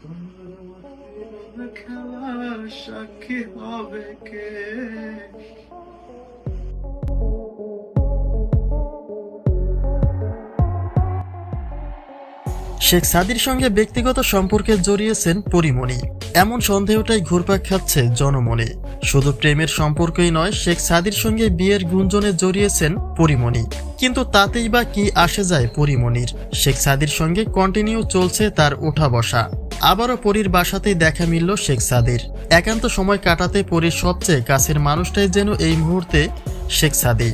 শেখ সাদির সঙ্গে ব্যক্তিগত সম্পর্কে জড়িয়েছেন পরিমণি। এমন সন্দেহটাই ঘুরপাক খাচ্ছে জনমনে। শুধু প্রেমের সম্পর্কই নয়, শেখ সাদির সঙ্গে বিয়ের গুঞ্জনে জড়িয়েছেন পরিমণি। কিন্তু তাতেই বা কি আসে যায় পরিমণির। শেখ সাদির সঙ্গে কন্টিনিউ চলছে তার ওঠা বসা। আবারও পরীর বাসাতেই দেখা মিলল শেখ সাদির। একান্ত সময় কাটাতে পরীর সবচেয়ে কাছের মানুষটাই যেন এই মুহূর্তে শেখ সাদি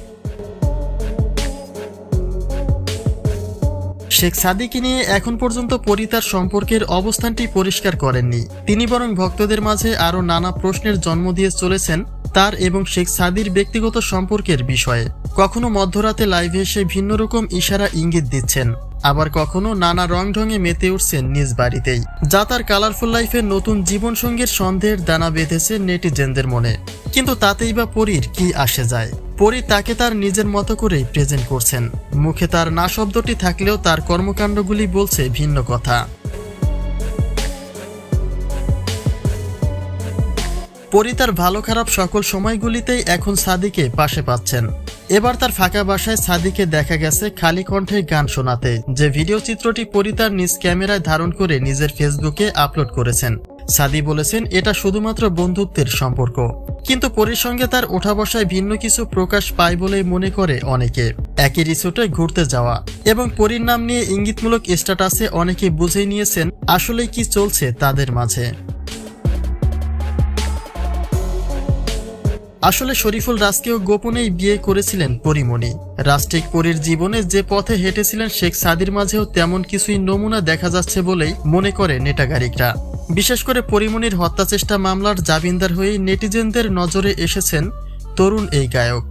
শেখ সাদিকে নিয়ে এখন পর্যন্ত পরি তার সম্পর্কের অবস্থানটি পরিষ্কার করেননি। তিনি বরং ভক্তদের মাঝে আরও নানা প্রশ্নের জন্ম দিয়ে চলেছেন তার এবং শেখ সাদির ব্যক্তিগত সম্পর্কের বিষয়ে। কখনো মধ্যরাতে লাইভে এসে ভিন্ন রকম ইশারা ইঙ্গিত দিচ্ছেন। আবার কখনো নানা রং ঢঙে মেতে উঠছেন নিজ বাড়িতেই। যা তার কালারফুল লাইফের নতুন জীবনসঙ্গীর সন্দেহের দানা বেঁধেছে নেটিজেনদের মনে। কিন্তু তাতেই বা পরীর কি আসে যায়? পরি তাকে তার নিজের মতো করেই প্রেজেন্ট করছেন। মুখে তার না শব্দটি থাকলেও তার কর্মকাণ্ডগুলি বলছে ভিন্ন কথা। পরি তার ভালো খারাপ সকল সময়গুলিতেই এখন সাদিকে পাশে পাচ্ছেন। এবার তার ফাঁকা বাসায় সাদিকে দেখা গেছে খালি কণ্ঠে গান শোনাতে, যে ভিডিও চিত্রটি পরি তার নিজ ক্যামেরায় ধারণ করে নিজের ফেসবুকে আপলোড করেছেন। সাদি বলেছেন, এটা শুধুমাত্র বন্ধুত্বের সম্পর্ক। কিন্তু পরীর সঙ্গে তার ওঠা বসায় ভিন্ন কিছু প্রকাশ পায় বলেই মনে করে অনেকে। একই রিসোর্টে ঘুরতে যাওয়া এবং পরীর নাম নিয়ে ইঙ্গিতমূলক স্ট্যাটাসে অনেকে বুঝে নিয়েছেন আসলে কি চলছে তাদের মাঝে। আসলে শরীফুল রাজকেও গোপনেই বিয়ে করেছিলেন পরিমণি। রাষ্ট্রিক পরীর জীবনে যে পথে হেঁটেছিলেন শেখ সাদির মাঝেও তেমন কিছুই নমুনা দেখা যাচ্ছে বলেই মনে করে নেটাগারিকরা। বিশেষ করে পরিমণির হত্যাচেষ্টা মামলার জামিনদার হয়েই নেটিজেনদের নজরে এসেছেন তরুণ এই গায়ক।